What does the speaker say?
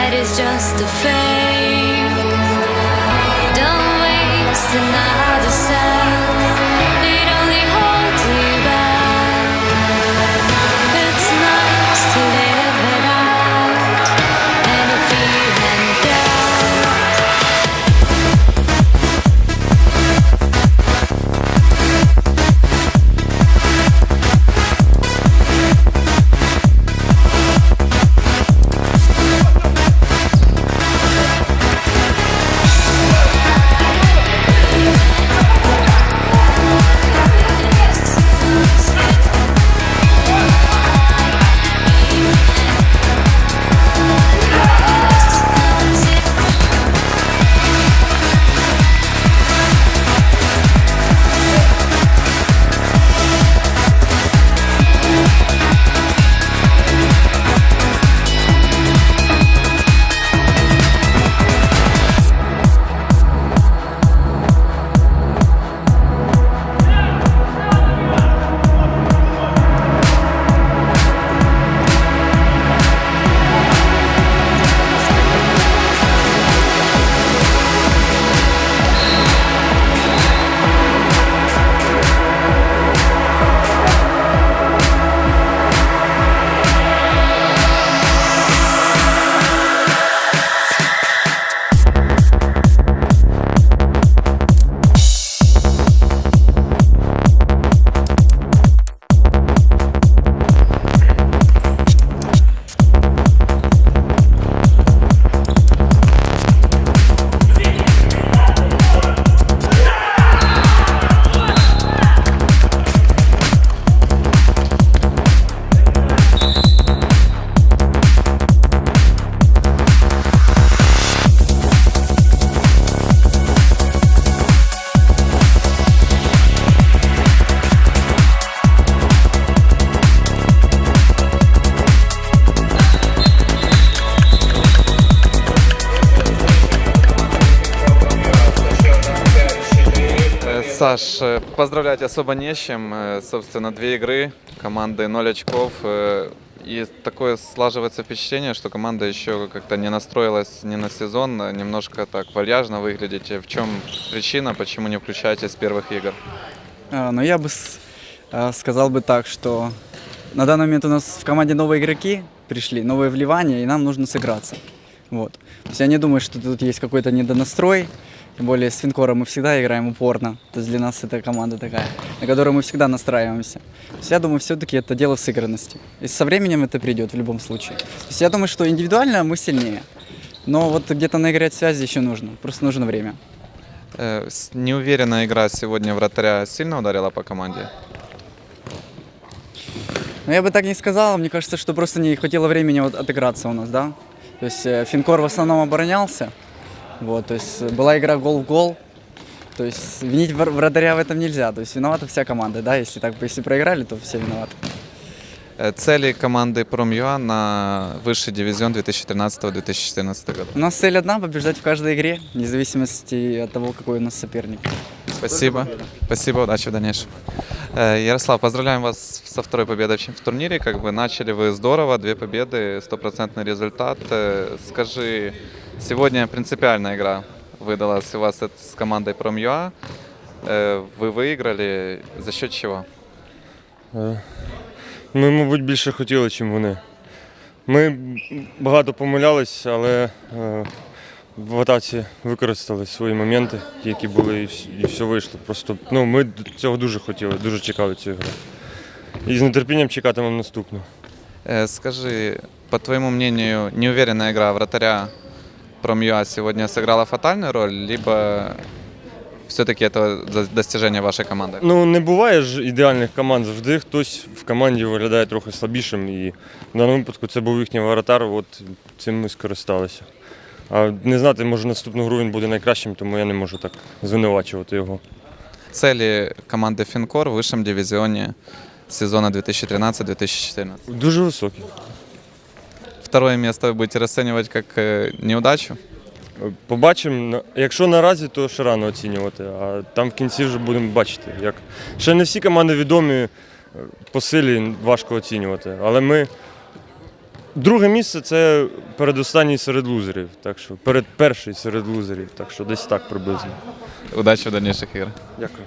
that is just a fake. Don't waste another cell. Саш, э, поздравлять особо не с чем. Э, Собственно, две игры, команды 0 очков. э, И такое слаживается впечатление, что команда еще как-то не настроилась не на сезон, немножко так вальяжно выглядите. В чем причина, почему не включаетесь с первых игр? А, Но я бы сказал бы так, что на данный момент у нас в команде новые игроки пришли, новые вливания, и нам нужно сыграться. Вот. То есть я не думаю, что тут есть какой-то недонастрой. Тем более с Финкором мы всегда играем упорно. То есть для нас это команда такая, на которую мы всегда настраиваемся. То есть я думаю, все-таки это дело сыгранности. И со временем это придет в любом случае. То есть я думаю, что индивидуально мы сильнее. Но вот где-то наиграть связи еще нужно. Просто нужно время. Э, Неуверенная игра сегодня вратаря сильно ударила по команде? Ну, я бы так не сказал. Мне кажется, что просто не хватило времени вот отыграться у нас, да. То есть э, Финкор в основном оборонялся. Вот, то есть э, была игра гол в гол. То есть винить вр- вратаря в этом нельзя. То есть виновата вся команда, да. Если так, если проиграли, то все виноваты. Цели команды Промюа на высший дивизион 2013-2014 года. У нас цель одна – побеждать в каждой игре, вне зависимости от того, какой у нас соперник. Спасибо. Спасибо, удачи в дальнейшем. Э, Ярослав, поздравляем вас со второй победой в турнире. Как бы начали вы здорово, две победы, стопроцентный результат. Э, Скажи, сегодня принципиальная игра выдалась у вас с командой Промюа. Э, Вы выиграли за счет чего? Ми, мабуть, більше хотіли, ніж вони. Ми багато помилялись, але е, в атаці використали свої моменти, які були, і, вс- і все вийшло. Просто ну, ми цього дуже хотіли, дуже чекали цю гру. І з нетерпінням чекатимемо наступну. Э, Скажи, по твоему мнению, неуверенная игра вратаря Промюа сегодня сыграла фатальную роль, либо все-таки это за- достижение вашей команды? Ну, не буває ж ідеальних команд завжди. Хтось в команді виглядає трохи слабішим. І в даному випадку це був їхній воротар, от цим ми скористалися. А не знати, може наступну гру він буде найкращим, тому я не можу так звинувачувати його. Цели команды Финкор в высшем дивизионе сезона 2013-2014. Дуже високий. Второе место вы будете расценивать как э, неудачу? Побачимо. Якщо наразі, то ще рано оцінювати, а там в кінці вже будемо бачити. Як... Ще не всі команди відомі е, по силі важко оцінювати. Але ми Друге місце це передостанній серед лузерів. Так що перед перший серед лузерів. Так що десь так приблизно. Удачі в дальніших іграх. Дякую.